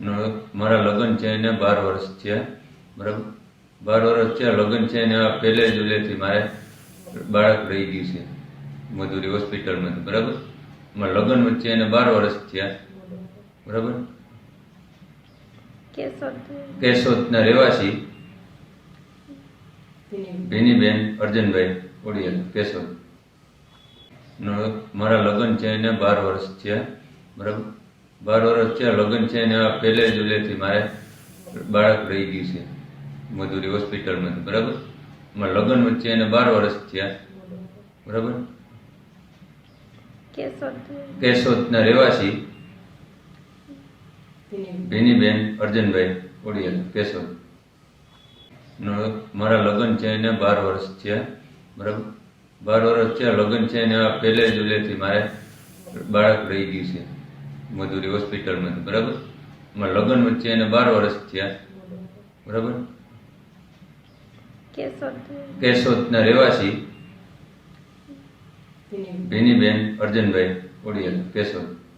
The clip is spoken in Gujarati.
નો- મારા લગ્ન છે એને બાર વર્ષ થયા. બરાબર? બાર વર્ષ થયા લગ્ન છે એને પહેલે જુલેથી મારે બાળક રહી ગયું છે મધુરી હોસ્પિટલમાંથી બરાબર? મારા લગ્ન વચ્ચે એને બાર વર્ષ થયા. બરાબર? કેશોદ કેશોદના રહેવાસી ભીનીબેન. અર્જનભાઈ ઓડિયલ કેશોદ. નો- મારા લગ્ન છે એને બાર વર્ષ થયા. બરાબર? બાર વર્ષ છે લગ્ન છે આ પહેલે જુલેથી મારે બાળક રહી ગયું છે મધુરી હોસ્પિટલમાંથી બરાબર? મારા લગ્ન વચ્ચે એને બાર વર્ષ થયા. બરાબર? કેશોદ કેશોદના રહેવાસી ભીનીબેન. અર્જનભાઈ ઓડિયલ કેશોદ. નો- મારા લગ્ન છે એને બાર વર્ષ થયા. બરાબર? બાર વર્ષ થયા લગ્ન છે ને આ પહેલે જુલેથી મારે બાળક રહી ગયું છે. મધુરી હોસ્પિટલમાંથી બરાબર? મારા લગ્ન વચ્ચે એને બાર વર્ષ થયા. બરાબર? કેશોદ કેશોદના રહેવાસી ભીનીબેન અર્જનભાઈ ઓડિયલ કેશોદ.